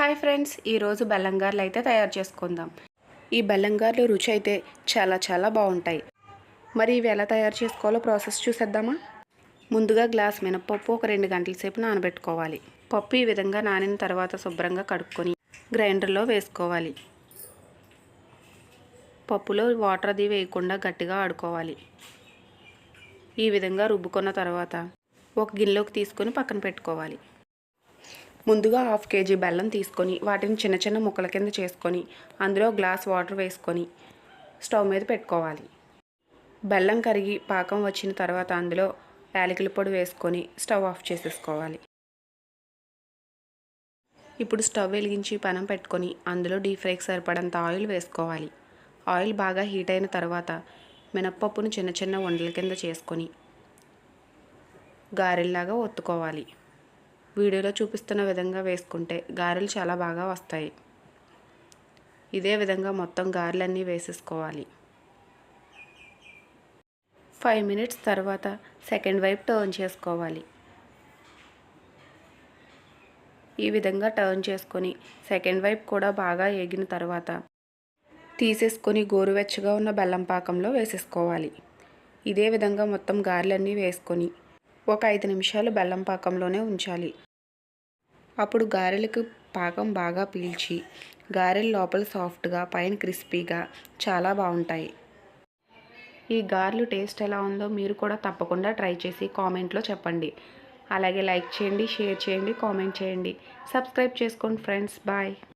Hi friends ఈరోజు బెల్లంగార్లు అయితే తయారు చేసుకుందాం. ఈ బెల్లంగార్లు రుచి అయితే చాలా చాలా బాగుంటాయి. మరి ఇవి ఎలా తయారు చేసుకోవాలో ప్రాసెస్ చూసేద్దామా? ముందుగా గ్లాస్ మినపప్పు ఒక రెండు గంటల సేపు నానబెట్టుకోవాలి. పప్పు ఈ విధంగా నానిన తర్వాత శుభ్రంగా కడుక్కొని గ్రైండర్లో వేసుకోవాలి. పప్పులో వాటర్ అది వేయకుండా గట్టిగా ఆడుకోవాలి. ఈ విధంగా రుబ్బుకున్న తర్వాత ఒక గిన్నెలోకి తీసుకొని పక్కన పెట్టుకోవాలి. ముందుగా హాఫ్ కేజీ బెల్లం తీసుకొని వాటిని చిన్న చిన్న ముక్కల కింద చేసుకొని అందులో గ్లాస్ వాటర్ వేసుకొని స్టవ్ మీద పెట్టుకోవాలి. బెల్లం కరిగి పాకం వచ్చిన తర్వాత అందులో యాలకుల పొడి వేసుకొని స్టవ్ ఆఫ్ చేసేసుకోవాలి. ఇప్పుడు స్టవ్ వెలిగించి పనం పెట్టుకొని అందులో డీప్ ఫ్రైకి సరిపడంత ఆయిల్ వేసుకోవాలి. ఆయిల్ బాగా హీట్ అయిన తర్వాత మినప్పప్పును చిన్న చిన్న వండల కింద చేసుకొని గారెల్లాగా ఒత్తుకోవాలి. వీడియోలో చూపిస్తున్న విధంగా వేసుకుంటే గారెలు చాలా బాగా వస్తాయి. ఇదే విధంగా మొత్తం గారెలన్నీ వేసేసుకోవాలి. ఫైవ్ మినిట్స్ తర్వాత సెకండ్ వైపు టర్న్ చేసుకోవాలి. ఈ విధంగా టర్న్ చేసుకొని సెకండ్ వైపు కూడా బాగా ఏగిన తర్వాత తీసేసుకొని గోరువెచ్చగా ఉన్న బెల్లం పాకంలో వేసేసుకోవాలి. ఇదే విధంగా మొత్తం గారెలన్నీ వేసుకొని ఒక ఐదు నిమిషాలు బెల్లం పాకంలోనే ఉంచాలి. అప్పుడు గారెలకు పాకం బాగా పీల్చి గారెలు లోపల సాఫ్ట్గా పైన క్రిస్పీగా చాలా బాగుంటాయి. ఈ గారెలు టేస్ట్ ఎలా ఉందో మీరు కూడా తప్పకుండా ట్రై చేసి కామెంట్లో చెప్పండి. అలాగే లైక్ చేయండి షేర్ చేయండి కామెంట్ చేయండి. సబ్స్క్రైబ్ చేసుకోండి ఫ్రెండ్స్. బాయ్.